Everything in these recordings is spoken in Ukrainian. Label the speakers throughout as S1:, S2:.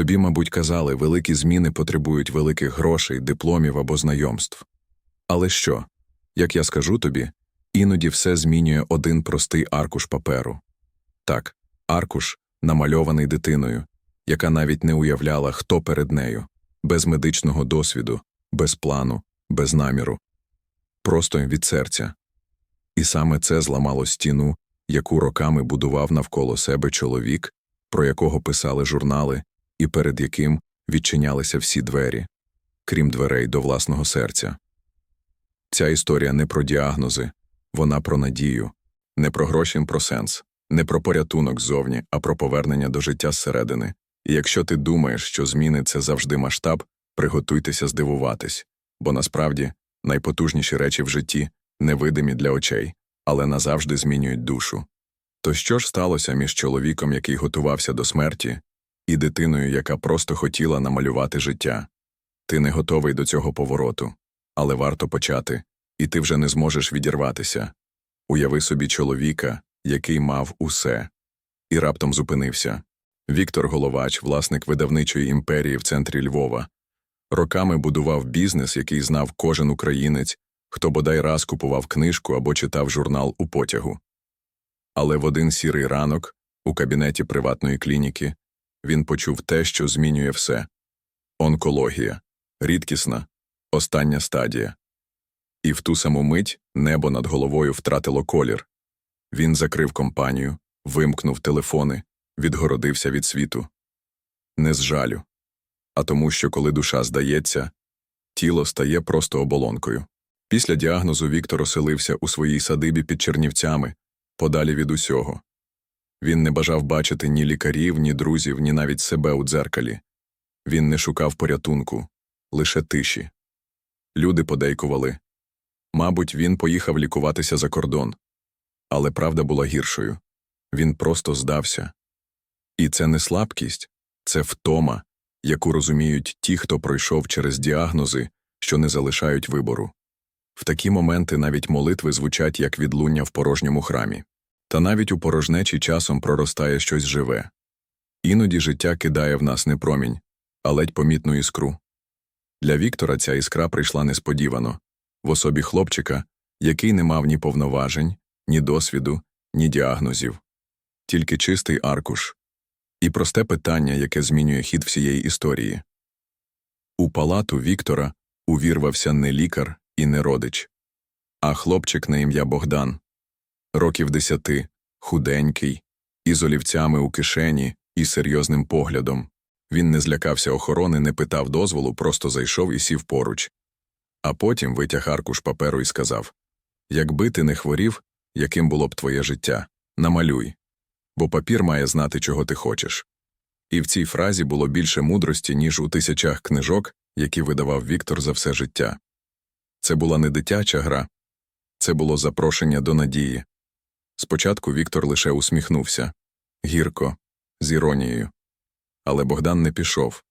S1: Тобі, мабуть, казали, великі зміни потребують великих грошей, дипломів або знайомств. Але що? Як я скажу тобі, іноді все змінює один простий аркуш паперу. Так, аркуш, намальований дитиною, яка навіть не уявляла, хто перед нею, без медичного досвіду, без плану, без наміру, просто від серця. І саме це зламало стіну, яку роками будував навколо себе чоловік, про якого писали журнали, і перед яким відчинялися всі двері, крім дверей до власного серця. Ця історія не про діагнози, вона про надію, не про гроші, про сенс, не про порятунок ззовні, а про повернення до життя зсередини. І якщо ти думаєш, що зміни це завжди масштаб, приготуйтеся здивуватись, бо насправді найпотужніші речі в житті невидимі для очей, але назавжди змінюють душу. То що ж сталося між чоловіком, який готувався до смерті, і дитиною, яка просто хотіла намалювати життя? Ти не готовий до цього повороту, але варто почати, і ти вже не зможеш відірватися. Уяви собі чоловіка, який мав усе, і раптом зупинився. Віктор Головач, власник видавничої імперії в центрі Львова, роками будував бізнес, який знав кожен українець, хто бодай раз купував книжку або читав журнал у потягу. Але в один сірий ранок, у кабінеті приватної клініки, він почув те, що змінює все онкологія, рідкісна, остання стадія. І в ту саму мить небо над головою втратило колір. Він закрив компанію, вимкнув телефони, відгородився від світу. Не з жалю, а тому, що коли душа здається, тіло стає просто оболонкою. Після діагнозу Віктор оселився у своїй садибі під Чернівцями, подалі від усього. Він не бажав бачити ні лікарів, ні друзів, ні навіть себе у дзеркалі. Він не шукав порятунку, лише тиші. Люди подейкували. Мабуть, він поїхав лікуватися за кордон. Але правда була гіршою. Він просто здався. І це не слабкість, це втома, яку розуміють ті, хто пройшов через діагнози, що не залишають вибору. В такі моменти навіть молитви звучать як відлуння в порожньому храмі. Та навіть у порожнечі часом проростає щось живе. Іноді життя кидає в нас не промінь, а ледь помітну іскру. Для Віктора ця іскра прийшла несподівано, в особі хлопчика, який не мав ні повноважень, ні досвіду, ні діагнозів, тільки чистий аркуш і просте питання, яке змінює хід всієї історії. У палату Віктора увірвався не лікар і не родич, а хлопчик на ім'я Богдан, років десяти, худенький, із олівцями у кишені і серйозним поглядом. Він не злякався охорони, не питав дозволу, просто зайшов і сів поруч. А потім витяг аркуш паперу і сказав Якби ти не хворів, яким було б твоє життя, намалюй. Бо папір має знати, чого ти хочеш. І в цій фразі було більше мудрості, ніж у тисячах книжок, які видавав Віктор за все життя. Це була не дитяча гра, це було запрошення до надії. Спочатку Віктор лише усміхнувся гірко, з іронією. Але Богдан не пішов.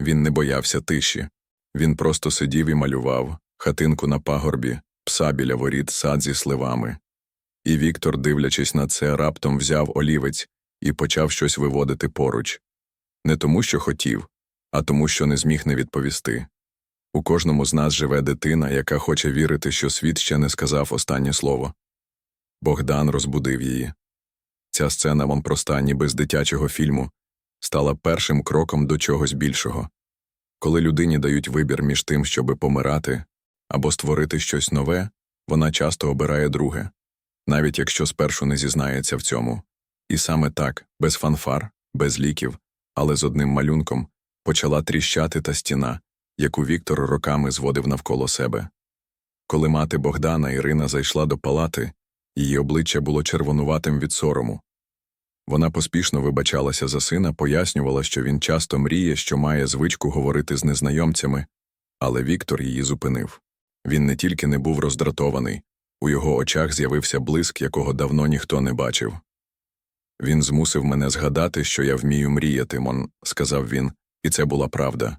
S1: Він не боявся тиші. Він просто сидів і малював хатинку на пагорбі, пса біля воріт, сад зі сливами. І Віктор, дивлячись на це, раптом взяв олівець і почав щось виводити поруч. Не тому, що хотів, а тому, що не зміг не відповісти. У кожному з нас живе дитина, яка хоче вірити, що світ ще не сказав останнє слово. Богдан розбудив її. Ця сцена вам проста, ніби з дитячого фільму, стала першим кроком до чогось більшого. Коли людині дають вибір між тим, щоби помирати або створити щось нове, вона часто обирає друге, навіть якщо спершу не зізнається в цьому. І саме так, без фанфар, без ліків, але з одним малюнком, почала тріщати та стіна, яку Віктор роками зводив навколо себе. Коли мати Богдана Ірина зайшла до палати, її обличчя було червонуватим від сорому. Вона поспішно вибачалася за сина, пояснювала, що він часто мріє, що має звичку говорити з незнайомцями, але Віктор її зупинив. Він не тільки не був роздратований, у його очах з'явився блиск, якого давно ніхто не бачив. Він змусив мене згадати, що я вмію мріяти, Мон, сказав він, і це була правда.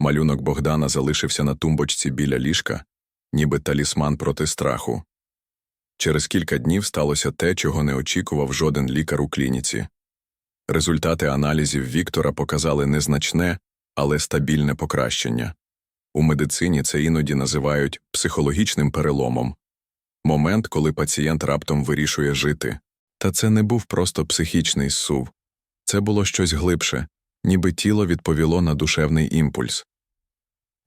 S1: Малюнок Богдана залишився на тумбочці біля ліжка, ніби талісман проти страху. Через кілька днів сталося те, чого не очікував жоден лікар у клініці. Результати аналізів Віктора показали незначне, але стабільне покращення. У медицині це іноді називають психологічним переломом момент, коли пацієнт раптом вирішує жити. Та це не був просто психічний зсув. Це було щось глибше, ніби тіло відповіло на душевний імпульс.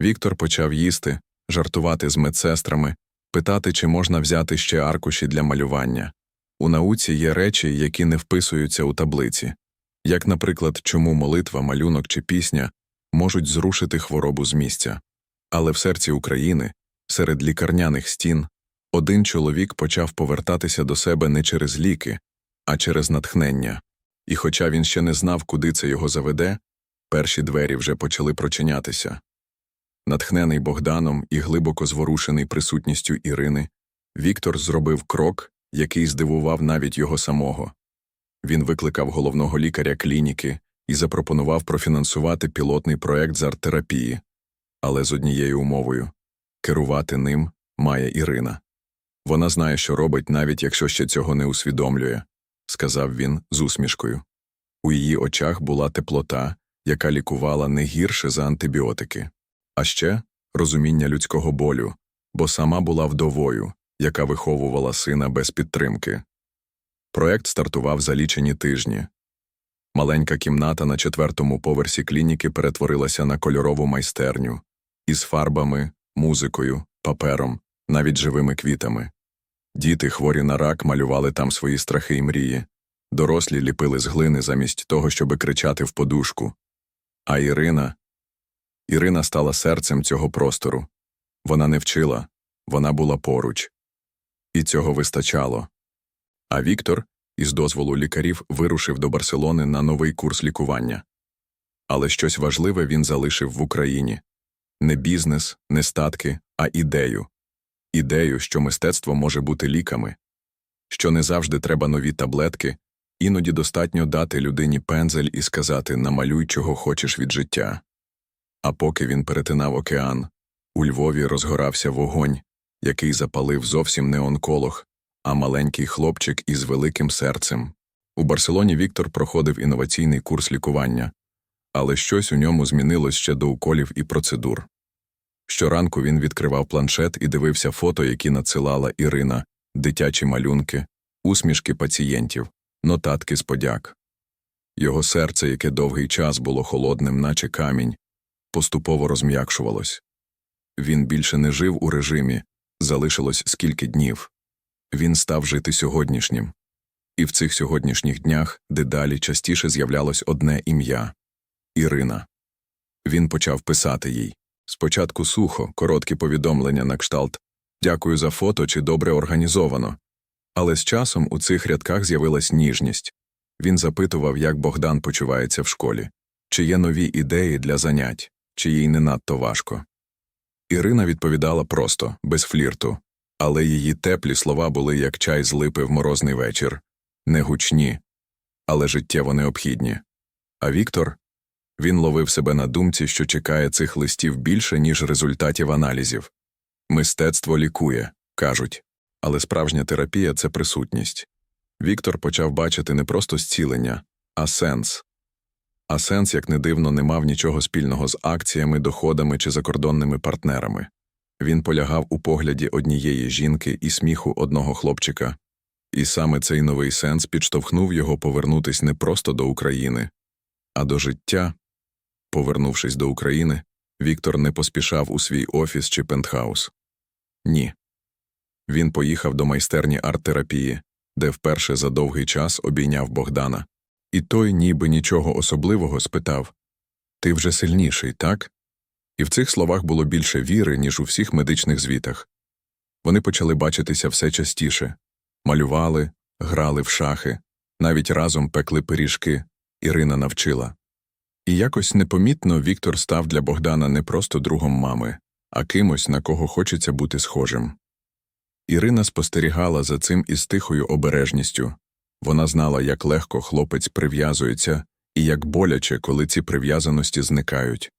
S1: Віктор почав їсти, жартувати з медсестрами, питати, чи можна взяти ще аркуші для малювання. У науці є речі, які не вписуються у таблиці, як, наприклад, чому молитва, малюнок чи пісня можуть зрушити хворобу з місця. Але в серці України, серед лікарняних стін, один чоловік почав повертатися до себе не через ліки, а через натхнення. І хоча він ще не знав, куди це його заведе, перші двері вже почали прочинятися. Натхнений Богданом і глибоко зворушений присутністю Ірини, Віктор зробив крок, який здивував навіть його самого. Він викликав головного лікаря клініки і запропонував профінансувати пілотний проект з арт-терапії, але з однією умовою керувати ним має Ірина. Вона знає, що робить, навіть якщо ще цього не усвідомлює, сказав він з усмішкою. У її очах була теплота, яка лікувала не гірше за антибіотики, а ще розуміння людського болю, бо сама була вдовою, яка виховувала сина без підтримки. Проект стартував за лічені тижні. Маленька кімната на четвертому поверсі клініки перетворилася на кольорову майстерню із фарбами, музикою, папером, навіть живими квітами. Діти, хворі на рак, малювали там свої страхи і мрії, дорослі ліпили з глини замість того, щоби кричати в подушку. А Ірина Ірина стала серцем цього простору. Вона не вчила, вона була поруч. І цього вистачало. А Віктор, із дозволу лікарів, вирушив до Барселони на новий курс лікування. Але щось важливе він залишив в Україні не бізнес, не статки, а ідею. Ідею, що мистецтво може бути ліками, що не завжди треба нові таблетки, іноді достатньо дати людині пензель і сказати намалюй, чого хочеш від життя. А поки він перетинав океан, у Львові розгорався вогонь, який запалив зовсім не онколог, а маленький хлопчик із великим серцем. У Барселоні Віктор проходив інноваційний курс лікування, але щось у ньому змінилось ще до уколів і процедур. Щоранку він відкривав планшет і дивився фото, які надсилала Ірина, дитячі малюнки, усмішки пацієнтів, нотатки з подяк. Його серце, яке довгий час було холодним, наче камінь, поступово розм'якшувалось. Він більше не жив у режимі, залишилось скільки днів. Він став жити сьогоднішнім. І в цих сьогоднішніх днях дедалі частіше з'являлось одне ім'я Ірина. Він почав писати їй. Спочатку сухо, короткі повідомлення на кшталт Дякую за фото чи добре організовано. Але з часом у цих рядках з'явилась ніжність. Він запитував, як Богдан почувається в школі, чи є нові ідеї для занять, чи їй не надто важко. Ірина відповідала просто, без флірту, але її теплі слова були як чай з липи в морозний вечір не гучні, але життєво необхідні. А Віктор він ловив себе на думці, що чекає цих листів більше, ніж результатів аналізів. Мистецтво лікує, кажуть, але справжня терапія це присутність. Віктор почав бачити не просто зцілення, а сенс. А сенс, як не дивно, не мав нічого спільного з акціями, доходами чи закордонними партнерами. Він полягав у погляді однієї жінки і сміху одного хлопчика. І саме цей новий сенс підштовхнув його повернутись не просто до України, а до життя. Повернувшись до України, Віктор не поспішав у свій офіс чи пентхаус. Ні. Він поїхав до майстерні арт-терапії, де вперше за довгий час обійняв Богдана. І той, ніби нічого особливого, спитав Ти вже сильніший, так? І в цих словах було більше віри, ніж у всіх медичних звітах. Вони почали бачитися все частіше малювали, грали в шахи, навіть разом пекли пиріжки, Ірина навчила. І якось непомітно Віктор став для Богдана не просто другом мами, а кимось, на кого хочеться бути схожим. Ірина спостерігала за цим із тихою обережністю. Вона знала, як легко хлопець прив'язується і як боляче, коли ці прив'язаності зникають.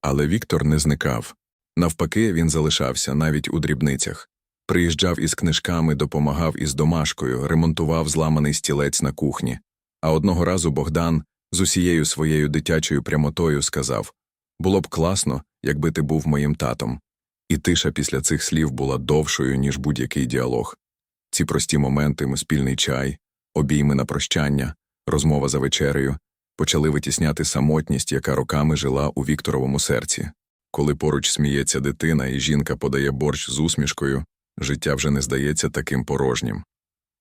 S1: Але Віктор не зникав. Навпаки, він залишався навіть у дрібницях. Приїжджав із книжками, допомагав із домашкою, ремонтував зламаний стілець на кухні. А одного разу Богдан з усією своєю дитячою прямотою сказав Було б класно, якби ти був моїм татом. І тиша після цих слів була довшою, ніж будь-який діалог. Ці прості моменти, спільний чай, обійми на прощання, розмова за вечерею, почали витісняти самотність, яка роками жила у Вікторовому серці. Коли поруч сміється дитина і жінка подає борщ з усмішкою, життя вже не здається таким порожнім.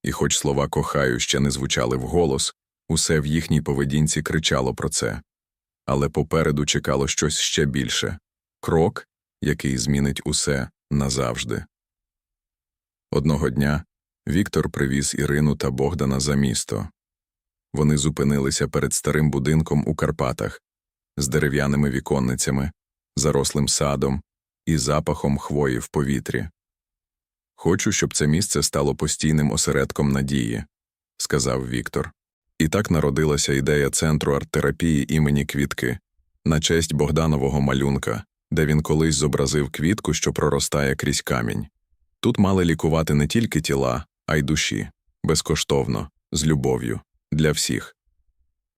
S1: І хоч слова кохаю ще не звучали вголос, усе в їхній поведінці кричало про це. Але попереду чекало щось ще більше крок, який змінить усе назавжди. Одного дня Віктор привіз Ірину та Богдана за місто. Вони зупинилися перед старим будинком у Карпатах з дерев'яними віконницями, зарослим садом і запахом хвої в повітрі. Хочу, щоб це місце стало постійним осередком надії, сказав Віктор. І так народилася ідея центру арт-терапії імені Квітки на честь Богданового малюнка, де він колись зобразив квітку, що проростає крізь камінь. Тут мали лікувати не тільки тіла, а й душі, безкоштовно, з любов'ю, для всіх.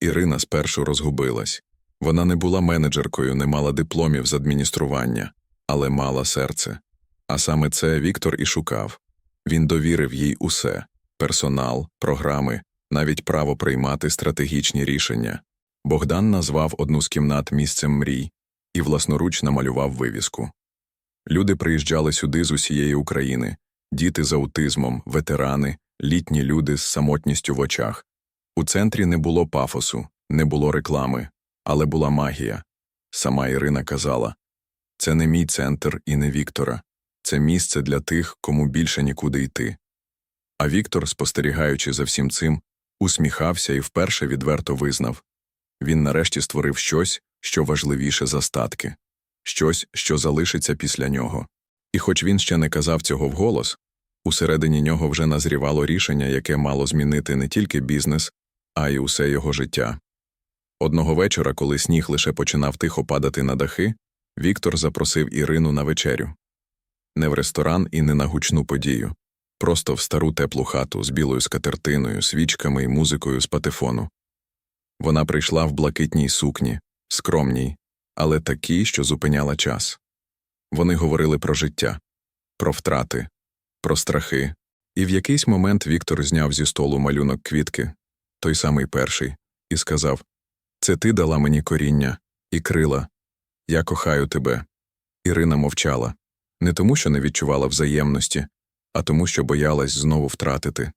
S1: Ірина спершу розгубилась. Вона не була менеджеркою, не мала дипломів з адміністрування, але мала серце. А саме це Віктор і шукав. Він довірив їй усе персонал, програми, навіть право приймати стратегічні рішення. Богдан назвав одну з кімнат місцем мрій і власноруч намалював вивіску. Люди приїжджали сюди з усієї України діти з аутизмом, ветерани, літні люди з самотністю в очах. У центрі не було пафосу, не було реклами, але була магія. Сама Ірина казала це не мій центр і не Віктора, це місце для тих, кому більше нікуди йти. А Віктор, спостерігаючи за всім цим, усміхався і вперше відверто визнав він нарешті створив щось, що важливіше за статки, щось, що залишиться після нього. І хоч він ще не казав цього вголос, усередині нього вже назрівало рішення, яке мало змінити не тільки бізнес, а й усе його життя. Одного вечора, коли сніг лише починав тихо падати на дахи, Віктор запросив Ірину на вечерю. Не в ресторан і не на гучну подію, просто в стару теплу хату з білою скатертиною, свічками і музикою з патефону. Вона прийшла в блакитній сукні, скромній, але такій, що зупиняла час. Вони говорили про життя, про втрати, про страхи, і в якийсь момент Віктор зняв зі столу малюнок квітки, той самий перший, і сказав Це ти дала мені коріння і крила. Я кохаю тебе. Ірина мовчала не тому, що не відчувала взаємності, а тому, що боялась знову втратити.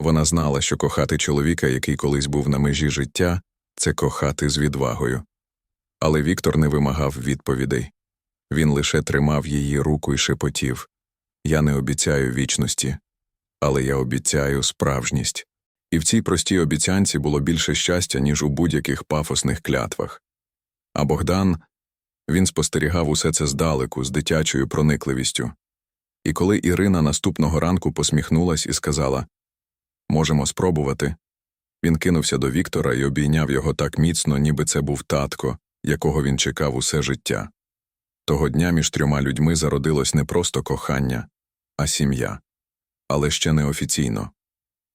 S1: Вона знала, що кохати чоловіка, який колись був на межі життя, це кохати з відвагою. Але Віктор не вимагав відповідей. Він лише тримав її руку і шепотів Я не обіцяю вічності, але я обіцяю справжність. І в цій простій обіцянці було більше щастя, ніж у будь-яких пафосних клятвах. А Богдан він спостерігав усе це здалеку, з дитячою проникливістю. І коли Ірина наступного ранку посміхнулась і сказала Можемо спробувати, він кинувся до Віктора і обійняв його так міцно, ніби це був татко, якого він чекав усе життя. Того дня між трьома людьми зародилось не просто кохання, а сім'я, але ще не офіційно.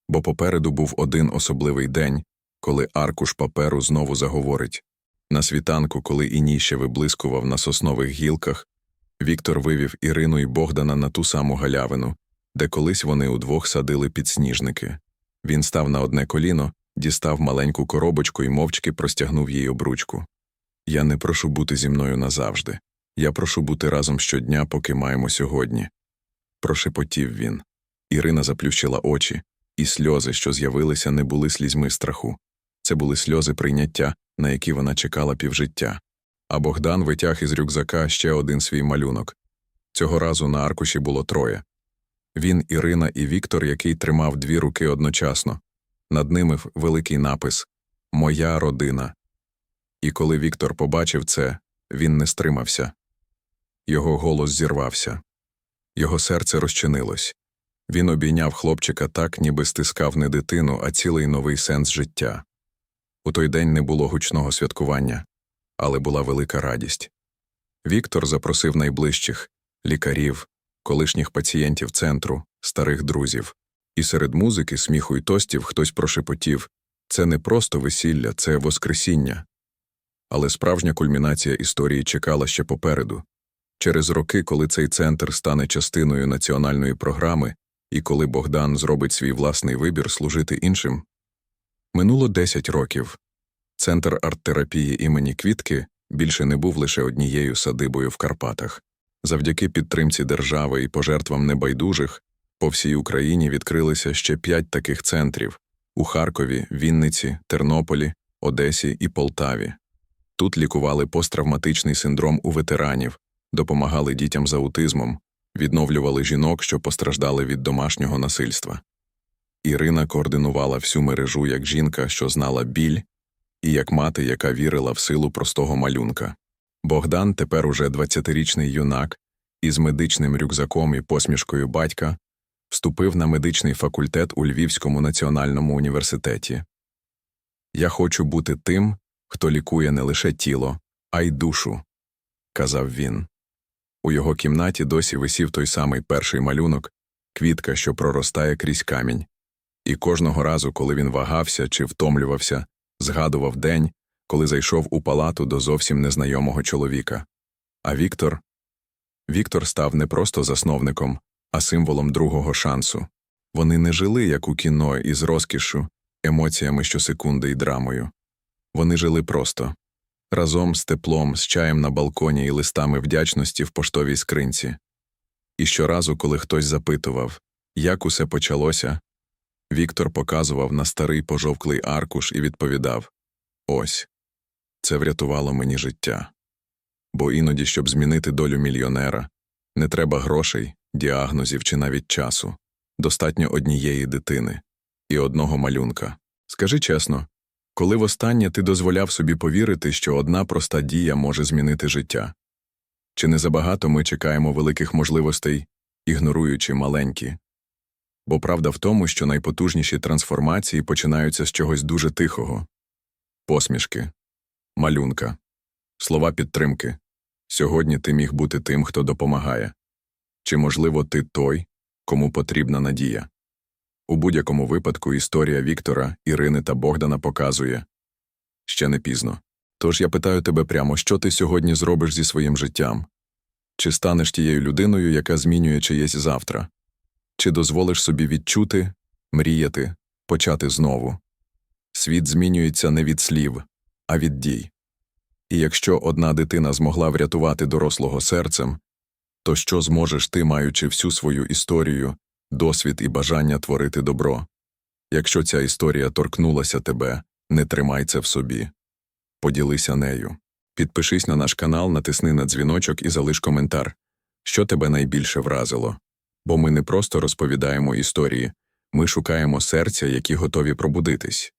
S1: Бо попереду був один особливий день, коли аркуш паперу знову заговорить. На світанку, коли іній ще виблискував на соснових гілках, Віктор вивів Ірину і Богдана на ту саму галявину, де колись вони удвох садили підсніжники. Він став на одне коліно, дістав маленьку коробочку і мовчки простягнув їй обручку. Я не прошу бути зі мною назавжди. Я прошу бути разом щодня, поки маємо сьогодні. Прошепотів він. Ірина заплющила очі, і сльози, що з'явилися, не були слізьми страху. Це були сльози прийняття, на які вона чекала півжиття. А Богдан витяг із рюкзака ще один свій малюнок. Цього разу на аркуші було троє він, Ірина і Віктор, який тримав дві руки одночасно. Над ними великий напис Моя родина. І коли Віктор побачив це, він не стримався. Його голос зірвався. Його серце розчинилось. Він обійняв хлопчика так, ніби стискав не дитину, а цілий новий сенс життя. У той день не було гучного святкування, але була велика радість. Віктор запросив найближчих лікарів, колишніх пацієнтів центру, старих друзів, і серед музики, сміху й тостів хтось прошепотів Це не просто весілля, це воскресіння. Але справжня кульмінація історії чекала ще попереду. Через роки, коли цей центр стане частиною національної програми і коли Богдан зробить свій власний вибір служити іншим. Минуло 10 років. Центр арт-терапії імені Квітки більше не був лише однією садибою в Карпатах. Завдяки підтримці держави і пожертвам небайдужих по всій Україні відкрилися ще п'ять таких центрів у Харкові, Вінниці, Тернополі, Одесі і Полтаві. Тут лікували посттравматичний синдром у ветеранів, допомагали дітям з аутизмом, відновлювали жінок, що постраждали від домашнього насильства. Ірина координувала всю мережу як жінка, що знала біль, і як мати, яка вірила в силу простого малюнка. Богдан тепер уже 20-річний юнак із медичним рюкзаком і посмішкою батька вступив на медичний факультет у Львівському національному університеті. Я хочу бути тим, хто лікує не лише тіло, а й душу, казав він. У його кімнаті досі висів той самий перший малюнок квітка, що проростає крізь камінь. І кожного разу, коли він вагався чи втомлювався, згадував день, коли зайшов у палату до зовсім незнайомого чоловіка. А Віктор Віктор став не просто засновником, а символом другого шансу. Вони не жили, як у кіно, із розкішшю, емоціями щосекунди і драмою. Вони жили просто разом з теплом, з чаєм на балконі і листами вдячності в поштовій скринці. І щоразу, коли хтось запитував, як усе почалося, Віктор показував на старий пожовклий аркуш і відповідав Ось, це врятувало мені життя. Бо іноді, щоб змінити долю мільйонера, не треба грошей, діагнозів чи навіть часу. Достатньо однієї дитини і одного малюнка. Скажи чесно, коли востаннє ти дозволяв собі повірити, що одна проста дія може змінити життя? Чи не забагато ми чекаємо великих можливостей, ігноруючи маленькі? Бо правда в тому, що найпотужніші трансформації починаються з чогось дуже тихого посмішки, малюнка, слова підтримки. Сьогодні ти міг бути тим, хто допомагає. Чи, можливо, ти той, кому потрібна надія? У будь-якому випадку історія Віктора, Ірини та Богдана показує ще не пізно. Тож я питаю тебе прямо, що ти сьогодні зробиш зі своїм життям? Чи станеш тією людиною, яка змінює чиєсь завтра? Чи дозволиш собі відчути, мріяти, почати знову? Світ змінюється не від слів, а від дій. І якщо одна дитина змогла врятувати дорослого серцем, то що зможеш ти, маючи всю свою історію, досвід і бажання творити добро? Якщо ця історія торкнулася тебе, не тримай це в собі. Поділися нею. Підпишись на наш канал, натисни на дзвіночок і залиш коментар, що тебе найбільше вразило. Бо ми не просто розповідаємо історії, ми шукаємо серця, які готові пробудитись.